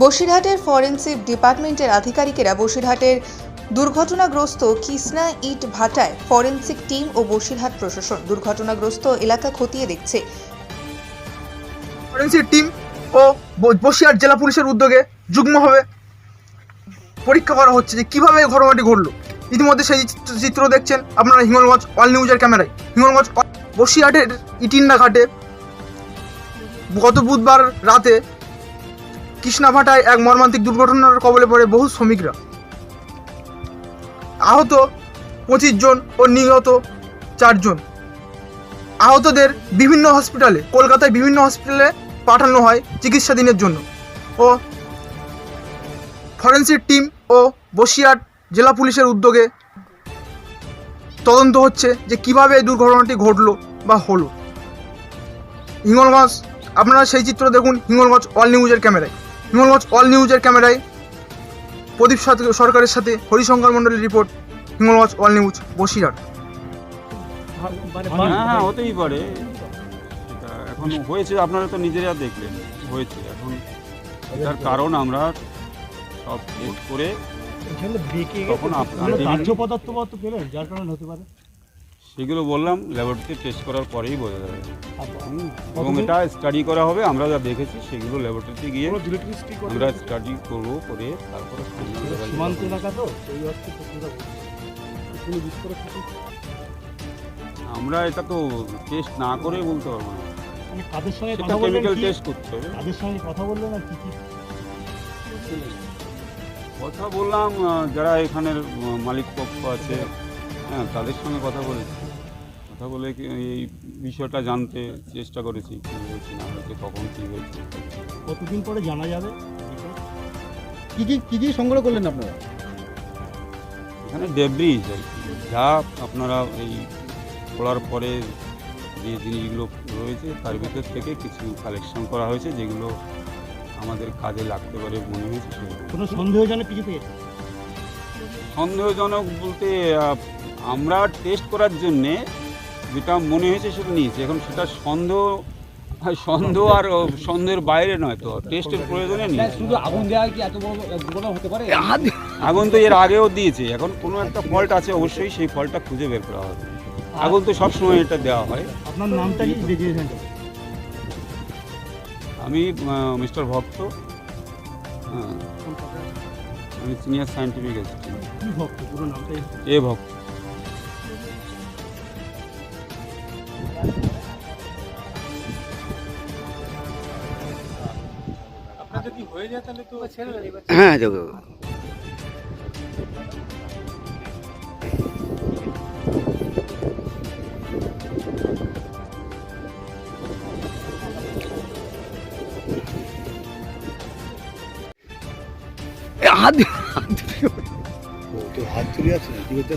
বসিরহাটের ফরেন্সিক ডিপার্টমেন্টের আধিকারিকেরা বসিরহাটের দুর্ঘটনাগ্রস্ত কৃষ্ণা ইট ভাটায় ফরেন্সিক টিম ও বসিরহাট প্রশাসন দুর্ঘটনাগ্রস্ত এলাকা খতিয়ে দেখছে। ফরেন্সিক টিম ও বসিরহাট জেলা পুলিশের উদ্যোগে যুগ্মভাবে পরীক্ষা করা হচ্ছে যে কীভাবে ঘটনাটি ঘটলো। ইতিমধ্যে সেই চিত্র- দেখছেন আপনারা হিঙ্গলগঞ্জ অল নিউজের ক্যামেরায়। হিঙ্গলগঞ্জ বসিরহাটের ইটিন্ডা ঘাটে গত বুধবার রাতে কৃষ্ণাভাটায় এক মর্মান্তিক দুর্ঘটনার কবলে পড়ে বহু শ্রমিকরা। আহত পঁচিশ জন ও নিহত চারজন আহতদের বিভিন্ন হসপিটালে, কলকাতায় বিভিন্ন হসপিটালে পাঠানো হয় চিকিৎসাধীনের জন্য। ও ফরেন্সিক টিম ও বসিরহাট জেলা পুলিশের উদ্যোগে তদন্ত হচ্ছে যে কীভাবে এই দুর্ঘটনাটি ঘটলো বা হলো। হিঙ্গলগঞ্জ, আপনারা সেই চিত্র দেখুন, হিঙ্গলগঞ্জ অল নিউজের ক্যামেরায়। হিঙ্গলগঞ্জ অল নিউজের ক্যামেরায় প্রদীপ সরকারের সাথে হরিশঙ্কর মণ্ডলের report Hingalganj all news Basirhat. হ্যাঁ হ্যাঁ হতেই পারে। এখন হয়েছে আপনারা তো নিজেরা দেখলেন হয়েছে। এখন এটার কারণ আমরা সব করে এখানে তখন পদার্থ পদার্থ পেলেন যার কারণে হতে পারে? সেগুলো বললাম ল্যাবরেটরিতে টেস্ট করার পরেই বোঝা যাবে। এবং এটা স্টাডি করা হবে আমরা যা দেখেছি সেগুলো ল্যাবরেটরিতে গিয়ে আমরা স্টাডি করব করে তারপরে সীমান্ত এলাকা তো আমরা এটা তো টেস্ট না করে বলতে পারব না। মানে কাদের সঙ্গে কথা বললেন টেস্ট করতে হবে। কাদের সঙ্গে কথা বললেন আর কি কি? কথা বললাম যারা এখানের মালিক পক্ষ আছে হ্যাঁ তাদের সঙ্গে কথা বলেছি। কথা বলে কি এই বিষয়টা জানতে চেষ্টা করেছি কী হয়েছে না হয়েছে কখন কী হয়েছে। কতদিন পরে জানা যাবে? কী কী কী কী সংগ্রহ করলেন আপনারা? এখানে ডেব্রিজ আর যা আপনারা এই খোলার পরে যে জিনিসগুলো রয়েছে তার ভিতর থেকে কিছু কালেকশন করা হয়েছে যেগুলো আমাদের কাজে লাগতে পারে মনে হয়েছে সেগুলো। কোনো সন্দেহজনক কিছু পেয়েছে সন্দেহজনক বলতে আমরা টেস্ট করার জন্যে যেটা মনে হয়েছে সেটা নিয়েছি। এখন সেটা সন্দেহ সন্দেহ আর সন্দেহের বাইরে নয় তো। টেস্টের প্রয়োজনে নেই শুধু আগুন দেওয়া কি এত বড় দুর্ঘটনা হতে পারে? আগুন তো এর আগেও দিয়েছে। এখন কোনো একটা ফল্ট আছে অবশ্যই সেই ফলটা খুঁজে বের করা হবে। আগুন তো সবসময় এটা দেওয়া হয়। আপনার নামটা কি? আমি মিস্টার ভক্ত। হ্যাঁ, আমি সিনিয়র সায়েন্টিফিক ভক্ত? পুরো এ ভক্ত। হ্যাঁ যাব হাত হাত যাচ্ছে না কি হতে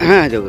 হ্যাঁ যাব।